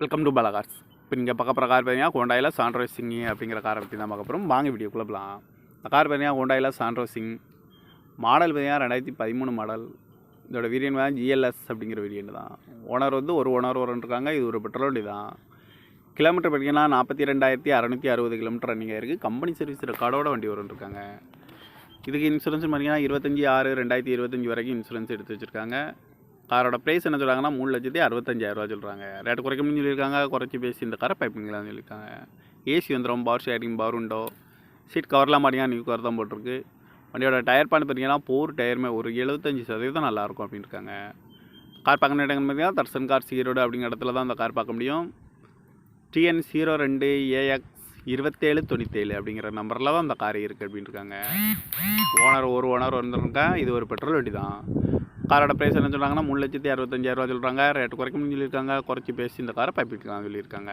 Welcome to பலகார்ஸ் இப்போ நீங்கள் பார்க்க போகிற கார் பார்த்தீங்கன்னா ஹோண்டாயில் சாண்ட்ரோ சிங்கி அப்படிங்கிற காரை பற்றி தான் பார்க்க போகிறோம் வாங்க வீடியோக்குள்ளே போகலாம் இந்த கார் பார்த்தீங்கன்னா ஹோண்டாயில் சாண்ட்ரோ சிங் மாடல் பார்த்தீங்கன்னா ரெண்டாயிரத்தி பதிமூணு மாடல் இதோட வீரியன் தான் ஜிஎல்எஸ் அப்படிங்கிற வீரியன் தான். ஓனர் வந்து ஒரு ஓனர் இருக்காங்க இது ஒரு பெட்ரோல் வண்டி தான். கிலோமீட்டர் பார்த்தீங்கன்னா நாற்பத்தி ரெண்டாயிரத்தி அறநூற்றி அறுபது கிலோமீட்டர் ரன்னிங் இருக்குது கம்பெனி சர்வீஸ் ரெக்கார்டோட வண்டி ஓரன் இருக்காங்க இதுக்கு இன்சூரன்ஸ் பார்த்தீங்கன்னா இருபத்தஞ்சி ஆறு ரெண்டாயிரத்தி இருபத்தஞ்சி வரைக்கும் இன்சூரன்ஸ் எடுத்து வச்சுருக்காங்க. காரோட ப்ரைஸ் என்ன சொல்கிறாங்கன்னா மூணு லட்சத்தி அறுபத்தஞ்சாயிரரூவா சொல்கிறாங்க ரேட்டு குறைக்கணும்னு சொல்லியிருக்காங்க. குறைச்சி பேசி இந்த காரை பைப்பிங்களான்னு சொல்லியிருக்காங்க. ஏசி வந்துடும் பவர் ஷேரிங் பவர் உண்டோ சீட் கவர்லாம் பார்த்தீங்கன்னா நியூ கவர் தான் போட்டிருக்கு. வண்டியோட டயர் பான் பார்த்தீங்கன்னா போர் டயருமே ஒரு எழுபத்தஞ்சி சதவீதம் நல்லாயிருக்கும் அப்படின்னு இருக்காங்க கார் பார்க்கணும் இடங்கள் பார்த்தீங்கன்னா தர்சன் கார் சீரோடு அப்படிங்கிற இடத்துல தான் அந்த கார் பார்க்க முடியும். டிஎன் ஜீரோ ரெண்டு ஏஎக்ஸ் இருபத்தேழு தொண்ணூத்தேழு அப்படிங்கிற நம்பரில் தான் அந்த கார் இருக்குது அப்படின்னு இருக்காங்க ஓனர் ஒரு ஓனர் வந்துருக்கா இது ஒரு பெட்ரோல் வண்டி தான் காரோட ப்ரைஸ் என்ன சொல்கிறாங்கன்னா மூணு லட்சத்தி அறுபத்தஞ்சாயிரரூவா சொல்கிறாங்க ரேட்டு குறைக்கணும்னு சொல்லியிருக்காங்க. குறைச்சி பேசி இந்த காரை பைப்பிட்டுருக்காங்க சொல்லியிருக்காங்க.